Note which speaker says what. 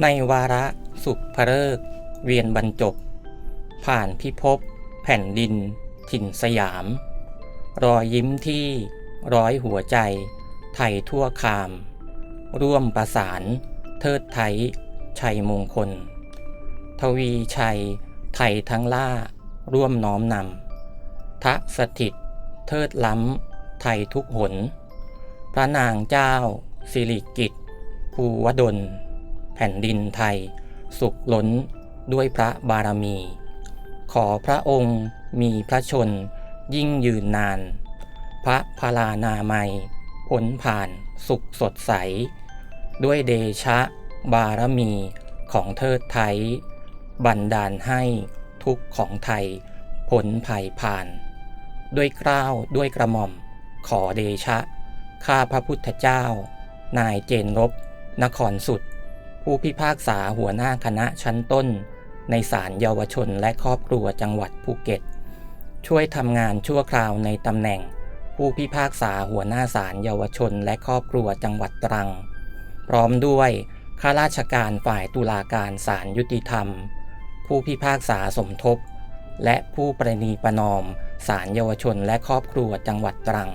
Speaker 1: ในวาระสุขพระฤกเวียนบรรจบ ผ่านพิภพแผ่นดิน ถิ่นสยาม รอยยิ้มที่ร้อยหัวใจ ไทยทั่วคาม ร่วมประสาน เทิดไทย ชัยมงคล ทวีชัย ไทยทั้งล่า ร่วมน้อมนำทะสถิต เทิดล้ำ ไทยทุกหน พระนางเจ้า สิริกิตภูวดล ผ่นดินไทย สุขล้นด้วยพระบารมี ขอพระองค์มีพระชนยิ่งยืนนาน พระพลานามัยพ้นผ่านสุขสดใส ด้วยเดชะบารมีของเทิดไทย บันดาลให้ทุกของไทยพ้นภัยผ่าน ด้วยเกล้าวด้วยกระหม่อม ขอเดชะ ข้าพระพุทธเจ้า นายเจนรบ นครสุด ผู้พิพากษาหัวหน้าคณะชั้นต้น ในศาลเยาวชนและครอบครัวจังหวัดภูเก็ต ช่วยทำงานชั่วคราวในตำแหน่ง ผู้พิพากษาหัวหน้าศาลเยาวชนและครอบครัวจังหวัดตรัง พร้อมด้วยข้าราชการฝ่ายตุลาการศาลยุติธรรม ผู้พิพากษาสมทบ และผู้ประนีประนอมศาลเยาวชนและครอบครัวจังหวัดตรัง